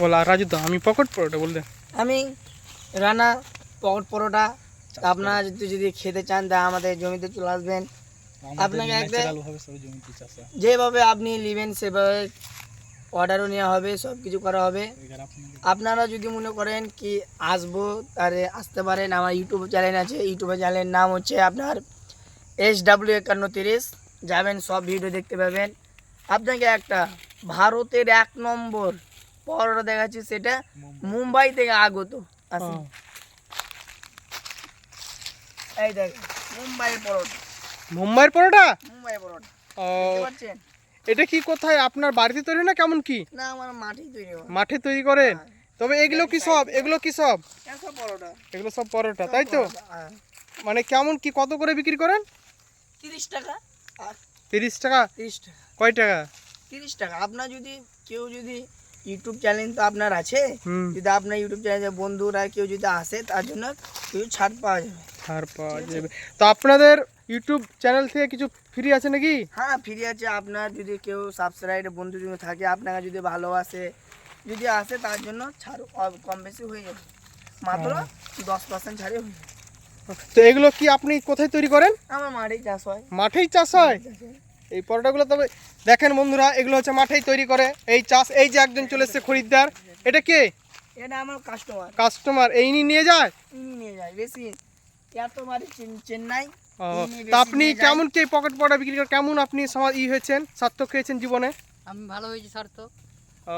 বল রাজু তো আমি পকেট পরোটা বলতে। আমি রানা পকট পরোটা। আপনারা যদি যদি খেতে চান তা আমাদের জমিতে চলে আসবেন। আপনাকে একটা যেভাবে আপনি নেবেন সেভাবে অর্ডারও নেওয়া হবে সব কিছু করা হবে। আপনারা যদি মনে করেন কি আসব তাহলে আসতে পারেন। আমার ইউটিউব চ্যানেল আছে। ইউটিউবের চ্যানেলের নাম হচ্ছে আপনার এস ডাব্লিউ একান্ন তিরিশ। যাবেন সব ভিডিও দেখতে পাবেন। আপনাকে একটা ভারতের এক নম্বর পরোটা দেখাচ্ছি সেটা মুম্বাই। থেকে আগত আসুন এই দেখেন মুম্বাইয়ের পরোটা। মুম্বাইয়ের পরোটা? মুম্বাই পরোটা। ও, এটা কি কোথায়? আপনার বাড়িতে তৈরি না কেমন কি? না আমার মাঠেই তৈরি মাঠে তৈরি করেন তবে এগুলো কি সব? এগুলো কি সব? পরোটা। এগুলো সব পরোটা তাই তো? হ্যাঁ। মানে কেমন কি কত করে বিক্রি করেন? তিরিশ টাকা। আর তিরিশ টাকা? তিরিশ টাকা। কয় টাকা? তিরিশ টাকা। আপনার যদি কেউ যদি ইউটিউব চ্যানেল তো আপনার আছে। যদি আপনার ইউটিউব চ্যানেলে বন্ধুরা কেউ যদি আসে তার জন্য কিছু ছাড় পাওয়া যাবে। ছাড় পাওয়া যাবে। তো আপনাদের ইউটিউব চ্যানেল থেকে কিছু ফ্রি আছে নাকি? হ্যাঁ ফ্রি আছে। আপনার যদি কেউ সাবস্ক্রাইব বন্ধু যদি থাকে আপনাকে যদি ভালোবাসে যদি আসে তার জন্য ছাড় কম- কম বেশি হয়ে যাবে। মাত্র দশ পার্সেন্ট ছাড়ে হয়ে যাবে। তো এগুলো কি আপনি কোথায় তৈরি করেন? আমার মাঠেই চাষ হয়? মাঠেই চাষ হয়। এই পরোটাগুলো তবে দেখেন বন্ধুরা এগুলো হচ্ছে মাঠেই তৈরি করে। এই চাষ এই যে একজন চলে এসছে খরিদ্দার এটা কে? এটা আমার কাস্টমার কাস্টমার এই নিয়ে যায়? নিয়ে যায় বেশি। চেন্নাই ও, তা আপনি কেমন কি পকেট পরোটা বিক্রি করে কেমন আপনি সমাজ ই হয়েছেন সার্থক হয়েছেন জীবনে? আমি ভালো হয়েছি সার্থক।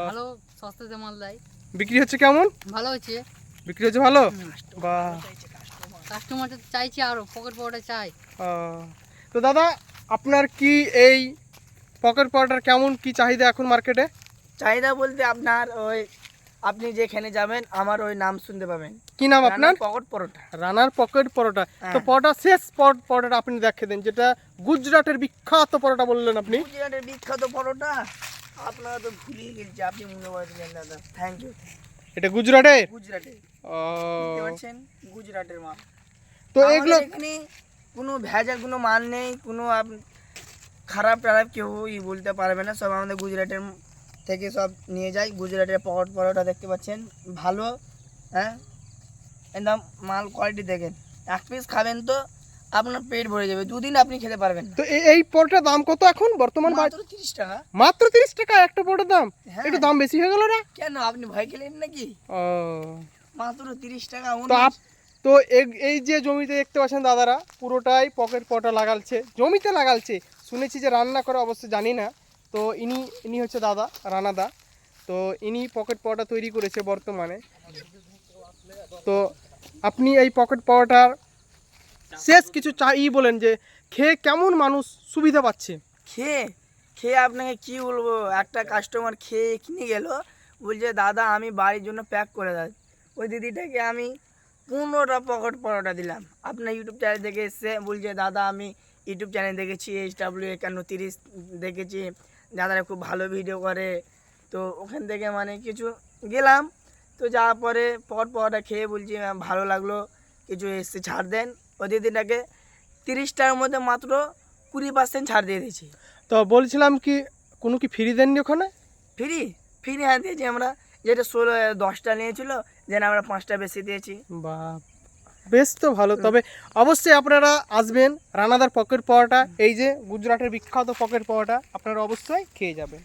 ভালো সস্তাতে মাল দেয়। বিক্রি হচ্ছে কেমন? ভালো হচ্ছে বিক্রি হচ্ছে ভালো? কাস্টমার চাইছি আরও পকেট চাই। তো দাদা আপনার কি এই পকেট পরোটার কেমন কি চাহিদা এখন মার্কেটে? চাহিদা বলতে আপনার ওই আপনি যেখানে যাবেন আমার ওই নাম শুনতে পাবেন। কি নাম আপনার? Pocket paratha. Runner pocket paratha. তো হ্যাঁ। পরোটা শেষ পর- পরোটাটা আপনি দেখে দেন যেটা গুজরাটের বিখ্যাত পরোটা বললেন আপনি। গুজরাটের বিখ্যাত পরোটা? আপনারা তো ভুলিয়ে গেছে আপনি মনে করে দিলেন দাদা। থ্যাংক ইউ এটা গুজরাটের গুজরাটে। ও, গুজরাটের মাল। তো এগুলো এখানে কোনো ভেজাল কোনো মাল নেই কোনো খারাপ টারাপ কেউ ই বলতে পারবে না। সব আমাদের গুজরাটের থেকে সব নিয়ে যায়। গুজরাটের পকট পরোটা দেখতে পাচ্ছেন। ভালো হ্যাঁ? একদম মাল কোয়ালিটি দেখেন। এক পিস খাবেন তো আপনার পেট ভরে যাবে। দুদিন আপনি খেতে পারবেন তো এই পরোটার দাম কত এখন? বর্তমান মাত্র তিরিশ টাকা। মাত্র তিরিশ টাকা একটা পরোটার দাম? হ্যাঁ। একটু দাম বেশি হয়ে গেল না? কেন? আপনি ভয় খেলেন নাকি? ও। মাত্র তিরিশ টাকা তো তো এই যে জমিতে দেখতে পাচ্ছেন দাদারা, পুরোটাই পকেট পরোটা লাগালছে। জমিতে লাগালছে। শুনেছি যে রান্না করা, অবশ্য জানি না। তো ইনি ইনি হচ্ছে দাদা রানাদা তো ইনি পকেট পরোটা তৈরি করেছে বর্তমানে। তো আপনি এই পকেট পরোটার শেষ কিছু চাই বলেন যে, খেয়ে কেমন মানুষ সুবিধা পাচ্ছে? খেয়ে খেয়ে আপনাকে কি বলব? একটা কাস্টমার খেয়ে কিনে গেল। বলছে, দাদা, আমি বাড়ির জন্য প্যাক করে দেয় ওই দিদিটাকে আমি পনেরোটা পকেট পরোটা দিলাম। আপনার ইউটিউব চ্যানেল থেকে এসছে বলছে দাদা আমি ইউটিউব চ্যানেল দেখেছি এইচ ডাব্লিউ একান্ন তিরিশ দেখেছি। দাদারা খুব ভালো ভিডিও করে। তো ওখান থেকে মানে কিছু গেলাম। তো যাওয়ার পরে পট পরোটা খেয়ে বলছি "ম্যাম, ভালো লাগল। কিছু এসছে ছাড় দেন। ওই দিদিটাকে তিরিশ টাকার মধ্যে মাত্র কুড়ি পার্সেন্ট ছাড় দিয়ে দিয়েছি। তো বলছিলাম কি কোনো কি ফ্রি দেননি ওখানে? ফ্রি ফ্রি হ্যাঁ দিয়েছি আমরা। যেটা ষোলো দশটা নিয়েছিল যেন আমরা পাঁচটা বেশি দিয়েছি। বা বেশ তো ভালো। তবে অবশ্যই আপনারা আসবেন, রানাদার পকেট পাওয়াটা, এই যে গুজরাটের বিখ্যাত পকেট পাওয়াটা, আপনারা অবশ্যই খেয়ে যাবেন।